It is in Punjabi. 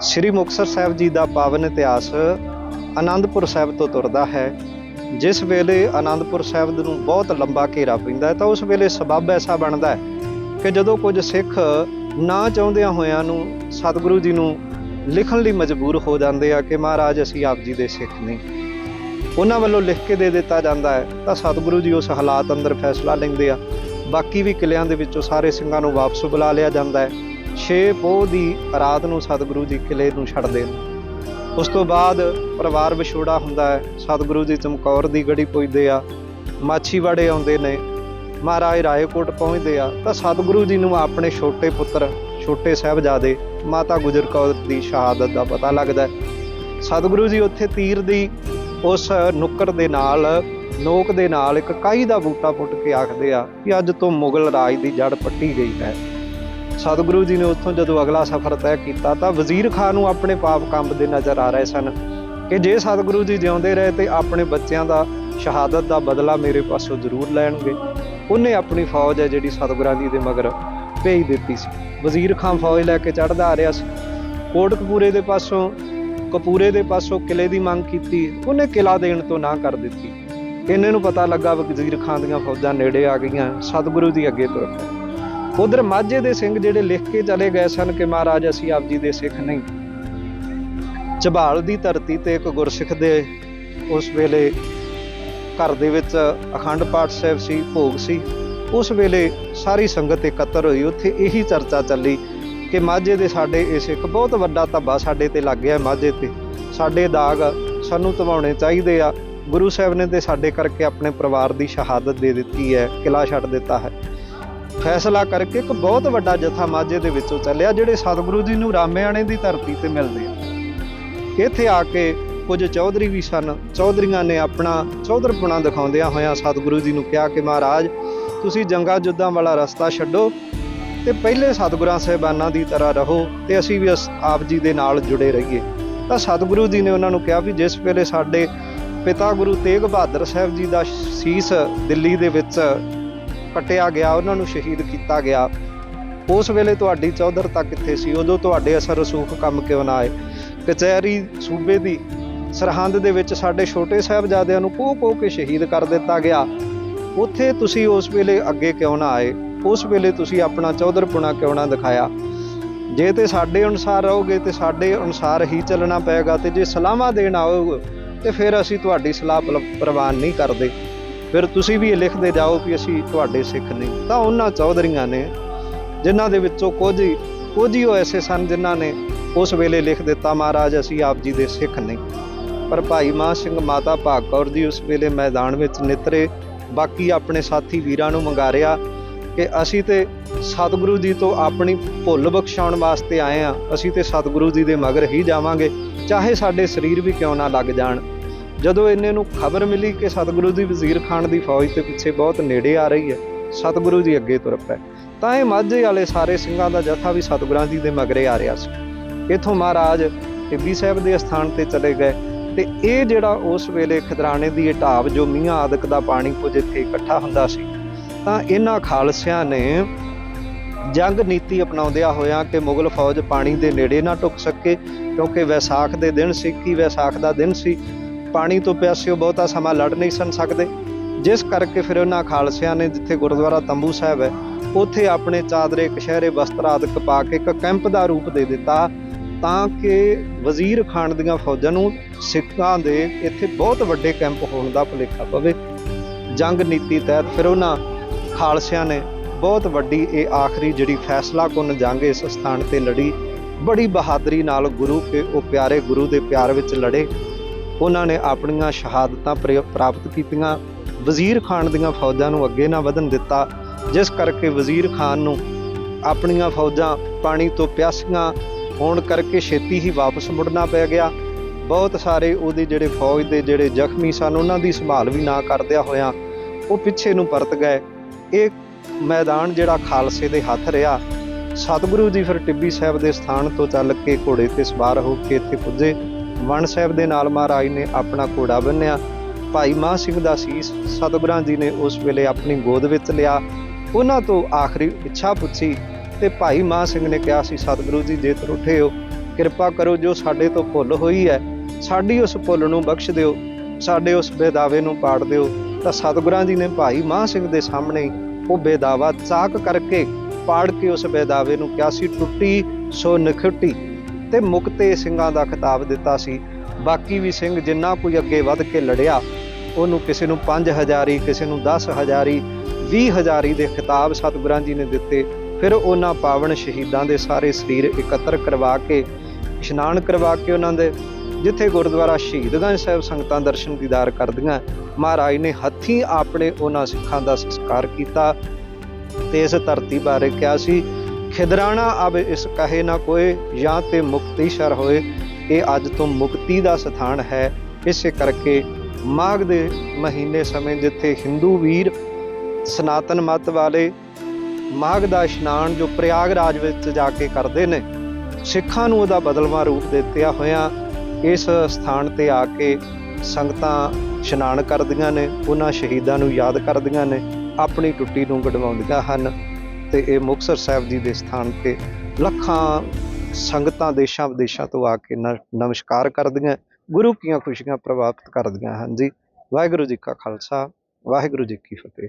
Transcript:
ਸ੍ਰੀ ਮੁਕਤਸਰ ਸਾਹਿਬ ਜੀ ਦਾ ਪਾਵਨ ਇਤਿਹਾਸ ਆਨੰਦਪੁਰ ਸਾਹਿਬ ਤੋਂ ਤੁਰਦਾ ਹੈ। ਜਿਸ ਵੇਲੇ ਆਨੰਦਪੁਰ ਸਾਹਿਬ ਨੂੰ ਬਹੁਤ ਲੰਬਾ ਘੇਰਾ ਪੈਂਦਾ ਹੈ, ਤਾਂ ਉਸ ਵੇਲੇ ਸਬਬ ਐਸਾ ਬਣਦਾ ਹੈ ਕਿ ਜਦੋਂ ਕੁਝ ਸਿੱਖ ਨਾ ਚਾਹੁੰਦਿਆਂ ਹੋਇਆਂ ਨੂੰ ਸਤਿਗੁਰੂ ਜੀ ਨੂੰ ਲਿਖਣ ਲਈ ਮਜਬੂਰ ਹੋ ਜਾਂਦੇ ਆ ਕਿ ਮਹਾਰਾਜ ਅਸੀਂ ਆਪ ਜੀ ਦੇ ਸਿੱਖ ਨਹੀਂ ਉਹਨਾਂ ਵੱਲੋਂ ਲਿਖ ਕੇ ਦੇ ਦਿੱਤਾ ਜਾਂਦਾ ਹੈ, ਤਾਂ ਸਤਿਗੁਰੂ ਜੀ ਉਸ ਹਾਲਾਤ ਅੰਦਰ ਫੈਸਲਾ ਲੈਂਦੇ ਆ। ਬਾਕੀ ਵੀ ਕਿਲਿਆਂ ਦੇ ਵਿੱਚੋਂ ਸਾਰੇ ਸਿੰਘਾਂ ਨੂੰ ਵਾਪਸ ਬੁਲਾ ਲਿਆ ਜਾਂਦਾ ਹੈ। 6 ਪੋਹ ਦੀ ਰਾਤ ਨੂੰ ਸਤਿਗੁਰੂ ਜੀ ਕਿਲੇ ਨੂੰ ਛੱਡਦੇ ਨੇ। ਉਸ ਤੋਂ ਬਾਅਦ ਪਰਿਵਾਰ ਵਿਛੋੜਾ ਹੁੰਦਾ ਹੈ। ਸਤਿਗੁਰੂ ਜੀ ਚਮਕੌਰ ਦੀ ਗੜੀ ਪੁੱਜਦੇ ਆ। ਮਾਛੀਵਾੜੇ ਆਉਂਦੇ ਨੇ। ਮਹਾਰਾਜ ਰਾਏਕੋਟ ਪਹੁੰਚਦੇ ਆ। ਤਾਂ ਸਤਿਗੁਰੂ ਜੀ ਨੂੰ ਆਪਣੇ ਛੋਟੇ ਪੁੱਤਰ, ਛੋਟੇ ਸਾਹਿਬਜ਼ਾਦੇ, ਮਾਤਾ ਗੁਜਰ ਕੌਰ ਦੀ ਸ਼ਹਾਦਤ ਦਾ ਪਤਾ ਲੱਗਦਾ ਸਤਿਗੁਰੂ ਜੀ ਉੱਥੇ ਤੀਰ ਦੀ ਉਸ ਨੁੱਕਰ ਦੇ ਨਾਲ, ਨੋਕ ਦੇ ਨਾਲ ਇੱਕ ਕਾਈ ਦਾ ਬੂਟਾ ਪੁੱਟ ਕੇ ਆਖਦੇ ਆ ਕਿ ਅੱਜ ਤੋਂ ਮੁਗਲ ਰਾਜ ਦੀ ਜੜ ਪੱਟੀ ਗਈ ਹੈ। ਸਤਿਗੁਰੂ ਜੀ ਨੇ ਉੱਥੋਂ ਜਦੋਂ ਅਗਲਾ ਸਫ਼ਰ ਤੈਅ ਕੀਤਾ ਤਾਂ ਵਜ਼ੀਰ ਖਾਨ ਨੂੰ ਆਪਣੇ ਪਾਪ ਕੰਬਦੇ ਨਜ਼ਰ ਆ ਰਹੇ ਸਨ ਕਿ ਜੇ ਸਤਿਗੁਰੂ ਜੀ ਜਿਉਂਦੇ ਰਹੇ ਤੇ ਆਪਣੇ ਬੱਚਿਆਂ ਦਾ ਸ਼ਹਾਦਤ ਦਾ ਬਦਲਾ ਮੇਰੇ ਪਾਸੋਂ ਜ਼ਰੂਰ ਲੈਣਗੇ। ਉਹਨੇ ਆਪਣੀ ਫੌਜ ਹੈ ਜਿਹੜੀ ਸਤਿਗੁਰਾਂ ਦੀ ਦੇ ਮਗਰ ਭੇਜ ਦਿੱਤੀ ਸੀ। ਵਜ਼ੀਰ ਖਾਨ ਫੌਜ ਲੈ ਕੇ ਚੜ੍ਹਦਾ ਆ ਰਿਹਾ ਸੀ। ਕੋਟਕਪੂਰੇ ਦੇ ਪਾਸੋਂ, ਕਪੂਰੇ ਦੇ ਪਾਸੋਂ ਕਿਲੇ ਦੀ ਮੰਗ ਕੀਤੀ। ਉਹਨੇ ਕਿਲਾ ਦੇਣ ਤੋਂ ਨਾ ਕਰ ਦਿੱਤੀ। ਇਹਨੇ ਨੂੰ ਪਤਾ ਲੱਗਾ ਵੀ ਵਜ਼ੀਰ ਖਾਨ ਦੀਆਂ ਫੌਜਾਂ ਨੇੜੇ ਆ ਗਈਆਂ। ਸਤਿਗੁਰੂ ਦੀ ਅੱਗੇ ਤੁਰ ਪਏ। ਉਧਰ ਮਾਝੇ ਦੇ ਸਿੰਘ ਜਿਹੜੇ ਲਿਖ ਕੇ ਚਲੇ ਗਏ ਸਨ ਕਿ ਮਹਾਰਾਜ ਅਸੀਂ ਆਪ ਜੀ ਦੇ ਸਿੱਖ ਨਹੀਂ। ਝਬਾਲ ਦੀ ਧਰਤੀ ਤੇ ਇੱਕ ਗੁਰਸਿੱਖ ਦੇ ਉਸ ਵੇਲੇ ਘਰ ਦੇ ਵਿੱਚ ਅਖੰਡ ਪਾਠ ਸਾਹਿਬ ਸੀ, ਭੋਗ ਸੀ। ਉਸ ਵੇਲੇ ਸਾਰੀ ਸੰਗਤ ਇਕੱਤਰ ਹੋਈ। ਉੱਥੇ ਇਹੀ ਚਰਚਾ ਚੱਲੀ ਕਿ ਮਾਝੇ ਦੇ ਸਾਡੇ ਇਸ ਇੱਕ ਬਹੁਤ ਵੱਡਾ ਧੱਬਾ ਸਾਡੇ ਤੇ ਲੱਗ ਗਿਆ ਮਾਝੇ ਤੇ। ਸਾਡੇ ਦਾਗ ਸਾਨੂੰ ਧਵਾਉਣੇ ਚਾਹੀਦੇ ਆ। ਗੁਰੂ ਸਾਹਿਬ ਨੇ ਤੇ ਸਾਡੇ ਕਰਕੇ ਆਪਣੇ ਪਰਿਵਾਰ ਦੀ ਸ਼ਹਾਦਤ ਦੇ ਦਿੱਤੀ ਹੈ, ਕਿਲਾ ਛੱਡ ਦਿੱਤਾ ਹੈ। ਫੈਸਲਾ ਕਰਕੇ ਇੱਕ ਬਹੁਤ ਵੱਡਾ ਜਥਾ ਮਾਝੇ ਦੇ ਵਿੱਚੋਂ ਚੱਲਿਆ, ਜਿਹੜੇ ਸਤਿਗੁਰੂ ਜੀ ਨੂੰ ਰਾਮਿਆਣੇ ਦੀ ਧਰਤੀ ਤੇ ਮਿਲਦੇ ਆ। ਇੱਥੇ ਆ ਕੇ ਕੁਝ ਚੌਧਰੀ ਵੀ ਸਨ। ਚੌਧਰੀਆਂ ਨੇ ਆਪਣਾ ਚੌਧਰਪੁਣਾ ਦਿਖਾਉਂਦਿਆਂ ਹੋਇਆਂ ਸਤਿਗੁਰੂ ਜੀ ਨੂੰ ਕਿਹਾ ਕਿ ਮਹਾਰਾਜ, ਤੁਸੀਂ ਜੰਗਾ ਜੁੱਦਾਂ ਵਾਲਾ ਰਸਤਾ ਛੱਡੋ ਤੇ ਪਹਿਲੇ ਸਤਿਗੁਰਾਂ ਸਾਹਿਬਾਨਾਂ ਦੀ ਤਰ੍ਹਾਂ ਰਹੋ ਤੇ ਅਸੀਂ ਵੀ ਅਸ- ਆਪ ਜੀ ਦੇ ਨਾਲ ਜੁੜੇ ਰਹੀਏ। ਤਾਂ ਸਤਿਗੁਰੂ ਜੀ ਨੇ ਉਹਨਾਂ ਨੂੰ ਕਿਹਾ ਵੀ ਜਿਸ ਵੇਲੇ ਸਾਡੇ ਪਿਤਾ ਗੁਰੂ ਤੇਗ ਬਹਾਦਰ ਸਾਹਿਬ ਜੀ ਦਾ ਸੀਸ ਦਿੱਲੀ ਦੇ ਵਿੱਚ ਕੱਟਿਆ ਗਿਆ, ਉਹਨਾਂ ਨੂੰ ਸ਼ਹੀਦ ਕੀਤਾ ਗਿਆ। ਉਸ ਵੇਲੇ ਤੁਹਾਡੀ ਚੌਧਰਤਾ ਕਿੱਥੇ ਸੀ? ਉਦੋਂ ਤੁਹਾਡੇ ਅਸਰ ਰਸੂਖ ਕੰਮ ਕਿਉਂ ਨਾ ਆਏ? ਕਚਹਿਰੀ ਸੂਬੇ ਦੀ ਸਰਹੰਦ ਦੇ ਵਿੱਚ ਸਾਡੇ ਛੋਟੇ ਸਾਹਿਬਜ਼ਾਦਿਆਂ ਨੂੰ ਕੋਹ ਪੋ ਕੇ ਸ਼ਹੀਦ ਕਰ ਦਿੱਤਾ ਗਿਆ। ਉੱਥੇ ਤੁਸੀਂ ਉਸ ਵੇਲੇ ਅੱਗੇ ਕਿਉਂ ਨਾ ਆਏ? ਉਸ ਵੇਲੇ ਤੁਸੀਂ ਆਪਣਾ ਚੌਧਰਪੁਣਾ ਕਿਉਂ ਨਾ ਦਿਖਾਇਆ? ਜੇ ਤੇ ਸਾਡੇ ਅਨੁਸਾਰ ਰਹੋਗੇ, ਤੇ ਸਾਡੇ ਅਨੁਸਾਰ ਹੀ ਚੱਲਣਾ ਪਏਗਾ, ਤੇ ਜੇ ਸਲਾਹਾਂ ਦੇਣ ਆਓਗੇ, ਤੇ ਫਿਰ ਅਸੀਂ ਤੁਹਾਡੀ ਸਲਾਹ ਪਲ- ਪ੍ਰਵਾਨ ਨਹੀਂ ਕਰਦੇ। ਫਿਰ ਤੁਸੀਂ ਵੀ ਇਹ ਲਿਖਦੇ ਜਾਓ ਵੀ ਅਸੀਂ ਤੁਹਾਡੇ ਸਿੱਖ ਨਹੀਂ। ਤਾਂ ਉਹਨਾਂ ਚੌਧਰੀਆਂ ਨੇ, ਜਿਨ੍ਹਾਂ ਦੇ ਵਿੱਚੋਂ ਕੁਝ ਕੁਝ ਹੀ ਉਹ ਐਸੇ ਸਨ ਜਿਨ੍ਹਾਂ ਨੇ ਉਸ ਵੇਲੇ ਲਿਖ ਦਿੱਤਾ, ਮਹਾਰਾਜ, ਅਸੀਂ ਆਪ ਜੀ ਦੇ ਸਿੱਖ ਨਹੀਂ। ਪਰ ਭਾਈ ਮਾਨ ਸਿੰਘ ਮਾਤਾ ਭਾਗ ਕੌਰ ਜੀ ਉਸ ਵੇਲੇ ਮੈਦਾਨ ਵਿੱਚ ਨਿਤਰੇ ਬਾਕੀ ਆਪਣੇ ਸਾਥੀ ਵੀਰਾਂ ਨੂੰ ਮੰਗਾਰਿਆ ਕਿ ਅਸੀਂ ਤੇ ਸਤਿਗੁਰੂ ਜੀ ਤੋਂ ਆਪਣੀ ਭੁੱਲ ਬਖਸ਼ਾਉਣ ਵਾਸਤੇ ਆਏ ਆ ਅਸੀਂ ਤੇ ਸਤਿਗੁਰੂ ਜੀ ਦੇ ਮਗਰ ਹੀ ਜਾਵਾਂਗੇ, ਚਾਹੇ ਸਾਡੇ ਸਰੀਰ ਵੀ ਕਿਉਂ ਨਾ ਲੱਗ ਜਾਣ। ਜਦੋਂ ਇਹਨੇ ਨੂੰ ਖਬਰ ਮਿਲੀ ਕਿ ਸਤਿਗੁਰੂ ਦੀ ਵਜ਼ੀਰ ਖਾਨ ਦੀ ਫੌਜ ਤੇ ਪਿੱਛੇ ਬਹੁਤ ਨੇੜੇ ਆ ਰਹੀ ਹੈ, ਸਤਿਗੁਰੂ ਜੀ ਅੱਗੇ ਤੁਰ ਪਏ। ਤਾਂ ਇਹ ਮਾਝੇ ਵਾਲੇ ਸਾਰੇ ਸਿੰਘਾਂ ਦਾ ਜਥਾ ਵੀ ਸਤਿਗੁਰਾਂ ਜੀ ਦੇ ਮਗਰੇ ਆ ਰਿਹਾ ਸੀ। ਇਥੋਂ ਮਹਾਰਾਜ ਟਿੱਬੀ ਸਾਹਿਬ ਦੇ ਸਥਾਨ ਤੇ ਚਲੇ ਗਏ ਤੇ ਇਹ ਜਿਹੜਾ ਉਸ ਵੇਲੇ ਖਦਰਾਣੇ ਦੀ ਇਹ ਢਾਬ ਜੋ ਮੀਆਂ ਆਦਿਕ ਦਾ ਪਾਣੀ ਕੁਝ ਇੱਥੇ ਇਕੱਠਾ ਹੁੰਦਾ ਸੀ, ਤਾਂ ਇਹਨਾਂ ਖਾਲਸਿਆਂ ਨੇ ਜੰਗ ਨੀਤੀ ਅਪਣਾਉਂਦਿਆਂ ਹੋਇਆ ਕਿ ਮੁਗਲ ਫੌਜ ਪਾਣੀ ਦੇ ਨੇੜੇ ਨਾ ਟੁੱਕ ਸਕੇ, ਕਿਉਂਕਿ ਵੈਸਾਖ ਦੇ ਦਿਨ ਸੀ, ਕੀ ਵੈਸਾਖ ਦਾ ਦਿਨ ਸੀ ਪਾਣੀ ਤੋਂ ਪਿਆਸਿਓ ਬਹੁਤਾ ਸਮਾਂ ਲੜ ਨਹੀਂ ਸਨ ਸਕਦੇ। ਜਿਸ ਕਰਕੇ ਫਿਰ ਉਹਨਾਂ ਖਾਲਸਿਆਂ ਨੇ ਜਿੱਥੇ ਗੁਰਦੁਆਰਾ ਤੰਬੂ ਸਾਹਿਬ ਹੈ, ਉੱਥੇ ਆਪਣੇ ਚਾਦਰੇ ਕਸ਼ਹਿਰੇ ਵਸਤਰ ਆਦਿਕ ਪਾ ਕੇ ਇੱਕ ਕੈਂਪ ਦਾ ਰੂਪ ਦੇ ਦਿੱਤਾ ਤਾਂ ਕਿ ਵਜ਼ੀਰ ਖਾਨ ਦੀਆਂ ਫੌਜਾਂ ਨੂੰ ਸਿੱਖਾਂ ਦੇ ਇੱਥੇ ਬਹੁਤ ਵੱਡੇ ਕੈਂਪ ਹੋਣ ਦਾ ਭੁਲੇਖਾ ਪਵੇ। ਜੰਗ ਨੀਤੀ ਤਹਿਤ ਫਿਰ ਉਹਨਾਂ ਖਾਲਸਿਆਂ ਨੇ ਬਹੁਤ ਵੱਡੀ ਇਹ ਆਖਰੀ ਜਿਹੜੀ ਫੈਸਲਾ ਕੁਨ ਜੰਗ ਇਸ ਸਥਾਨ ਤੇ ਲੜੀ। ਬੜੀ ਬਹਾਦਰੀ ਨਾਲ ਗੁਰੂ ਕੇ, ਉਹ ਪਿਆਰੇ ਗੁਰੂ ਦੇ ਪਿਆਰ ਵਿੱਚ ਲੜੇ। ਉਹਨਾਂ ਨੇ ਆਪਣੀਆਂ ਸ਼ਹਾਦਤਾਂ ਪ੍ਰਿ- ਪ੍ਰਾਪਤ ਕੀਤੀਆਂ। ਵਜ਼ੀਰ ਖਾਨ ਦੀਆਂ ਫੌਜਾਂ ਨੂੰ ਅੱਗੇ ਨਾ ਵਧਣ ਦਿੱਤਾ, ਜਿਸ ਕਰਕੇ ਵਜ਼ੀਰ ਖਾਨ ਨੂੰ ਆਪਣੀਆਂ ਫੌਜਾਂ ਪਾਣੀ ਤੋਂ ਪਿਆਸੀਆਂ ਹੋਣ ਕਰਕੇ ਛੇਤੀ ਹੀ ਵਾਪਸ ਮੁੜਨਾ ਪੈ ਗਿਆ। ਬਹੁਤ ਸਾਰੇ ਉਹਦੇ ਜਿਹੜੇ ਫੌਜ ਦੇ ਜਿਹੜੇ ਜ਼ਖਮੀ ਸਨ, ਉਹਨਾਂ ਦੀ ਸੰਭਾਲ ਵੀ ਨਾ ਕਰਦਿਆਂ ਹੋਇਆ ਉਹ ਪਿੱਛੇ ਨੂੰ ਪਰਤ ਗਏ। ਇਹ ਮੈਦਾਨ ਜਿਹੜਾ ਖਾਲਸੇ ਦੇ ਹੱਥ ਰਿਹਾ, ਸਤਿਗੁਰੂ ਜੀ ਫਿਰ ਟਿੱਬੀ ਸਾਹਿਬ ਦੇ ਸਥਾਨ ਤੋਂ ਚੱਲ ਕੇ ਘੋੜੇ ਤੇ ਸਵਾਰ ਹੋ ਕੇ ਇੱਥੇ ਪੁੱਜੇ। ਵਣ ਸਾਹਿਬ ਦੇ ਨਾਲ ਮਹਾਰਾਜ ਨੇ ਆਪਣਾ ਘੋੜਾ ਬੰਨਿਆ। ਭਾਈ ਮਾਨ ਸਿੰਘ ਦਾ ਸੀਸ ਸਤਿਗੁਰਾਂ ਜੀ ਨੇ ਉਸ ਵੇਲੇ ਆਪਣੀ ਗੋਦ ਵਿੱਚ ਲਿਆ। ਉਹਨਾਂ ਤੋਂ ਆਖਰੀ ਇੱਛਾ ਪੁੱਛੀ ਤੇ ਭਾਈ ਮਾਨ ਸਿੰਘ ਨੇ ਕਿਹਾ ਸੀ, ਸਤਿਗੁਰੂ ਜੀ, ਜੇ ਤੁਰ ਉੱਠੇ ਹੋ ਕਿਰਪਾ ਕਰੋ ਜੋ ਸਾਡੇ ਤੋਂ ਭੁੱਲ ਹੋਈ ਹੈ, ਸਾਡੀ ਉਸ ਭੁੱਲ ਨੂੰ ਬਖਸ਼ ਦਿਓ, ਸਾਡੇ ਉਸ ਬੇਦਾਵੇ ਨੂੰ ਪਾੜ ਦਿਓ। ਤਾਂ ਸਤਿਗੁਰਾਂ ਜੀ ਨੇ ਭਾਈ ਮਾਹ ਸਿੰਘ ਦੇ ਸਾਹਮਣੇ ਉਹ ਬੇਦਾਵਾ ਚਾਕ ਕਰਕੇ ਪਾੜ ਕੇ ਉਸ ਬੇਦਾਵੇ ਨੂੰ ਕਿਹਾ ਸੀ, ਟੁੱਟੀ ਸੋ ਨਖੁੱਟੀ। ਤੇ ਮੁਕਤੇ ਸਿੰਘਾਂ ਦਾ ਖਿਤਾਬ ਦਿੱਤਾ ਸੀ। ਬਾਕੀ ਵੀ ਸਿੰਘ ਜਿੰਨਾ ਕੋਈ ਅੱਗੇ ਵੱਧ ਕੇ ਲੜਿਆ, ਉਹਨੂੰ ਕਿਸੇ ਨੂੰ 5000 ਕਿਸੇ ਨੂੰ 10000 20000 ਦੇ ਖਿਤਾਬ ਸਤਿਗੁਰਾਂ ਜੀ ਨੇ ਦਿੱਤੇ। ਫਿਰ ਉਹਨਾਂ ਪਾਵਨ ਸ਼ਹੀਦਾਂ ਦੇ ਸਾਰੇ ਸਰੀਰ ਇਕੱਤਰ ਕਰਵਾ ਕੇ, ਇਸ਼ਨਾਨ ਕਰਵਾ ਕੇ ਉਹਨਾਂ ਦੇ, ਜਿੱਥੇ ਗੁਰਦੁਆਰਾ ਸ਼ਹੀਦਗੰਜ ਸਾਹਿਬ ਸੰਗਤਾਂ ਦਰਸ਼ਨ ਦੀਦਾਰ ਕਰਦੀਆਂ, ਮਹਾਰਾਜ ਨੇ ਹੱਥੀਂ ਆਪਣੇ ਉਹਨਾਂ ਸਿੱਖਾਂ ਦਾ ਸੰਸਕਾਰ ਕੀਤਾ ਤੇ ਇਸ ਧਰਤੀ ਬਾਰੇ ਕਿਹਾ ਸੀ ਖਿਦਰਾਣਾ, ਅਬ ਇਸ ਕਹੇ ਨਾ ਕੋਏ, ਜਾਂ ਤੇ ਮੁਕਤੀ ਸ਼ਰ ਹੋਏ, ਇਹ ਅੱਜ ਤੋਂ ਮੁਕਤੀ ਦਾ ਸਥਾਨ ਹੈ। ਇਸੇ ਕਰਕੇ ਮਾਘ ਦੇ ਮਹੀਨੇ ਸਮੇਂ ਜਿੱਥੇ ਹਿੰਦੂ ਵੀਰ ਸਨਾਤਨ ਮਤ ਵਾਲੇ ਮਾਘ ਦਾ ਇਸ਼ਨਾਨ ਜੋ ਪ੍ਰਯਾਗਰਾਜ ਵਿੱਚ ਜਾ ਕੇ ਕਰਦੇ ਨੇ, ਸਿੱਖਾਂ ਨੂੰ ਉਹਦਾ ਬਦਲਵਾਂ ਰੂਪ ਦਿੱਤਿਆ ਹੋਇਆ ਇਸ ਸਥਾਨ ਤੇ ਆ ਕੇ ਸੰਗਤਾਂ ਇਸ਼ਨਾਨ ਕਰਦੀਆਂ ਨੇ, ਉਹਨਾਂ ਸ਼ਹੀਦਾਂ ਨੂੰ ਯਾਦ ਕਰਦੀਆਂ ਨੇ, ਆਪਣੀ ਟੁੱਟੀ ਨੂੰ ਗੜਵਾਉਂਦੀਆਂ ਹਨ। ਤੇ ਇਹ ਮੁਕਤਸਰ ਸਾਹਿਬ ਜੀ ਦੇ ਸਥਾਨ ਤੇ ਲੱਖਾਂ ਸੰਗਤਾਂ ਦੇਸ਼ਾਂ ਵਿਦੇਸ਼ਾਂ ਤੋਂ ਆ ਕੇ ਨ- ਨਮਸਕਾਰ ਕਰਦੀਆਂ, ਗੁਰੂ ਕੀਆਂ ਖੁਸ਼ੀਆਂ ਪ੍ਰਭਾਵਿਤ ਕਰਦੀਆਂ ਹਨ ਜੀ। ਵਾਹਿਗੁਰੂ ਜੀ ਕਾ ਖਾਲਸਾ, ਵਾਹਿਗੁਰੂ ਜੀ ਕੀ ਫਤਿਹ।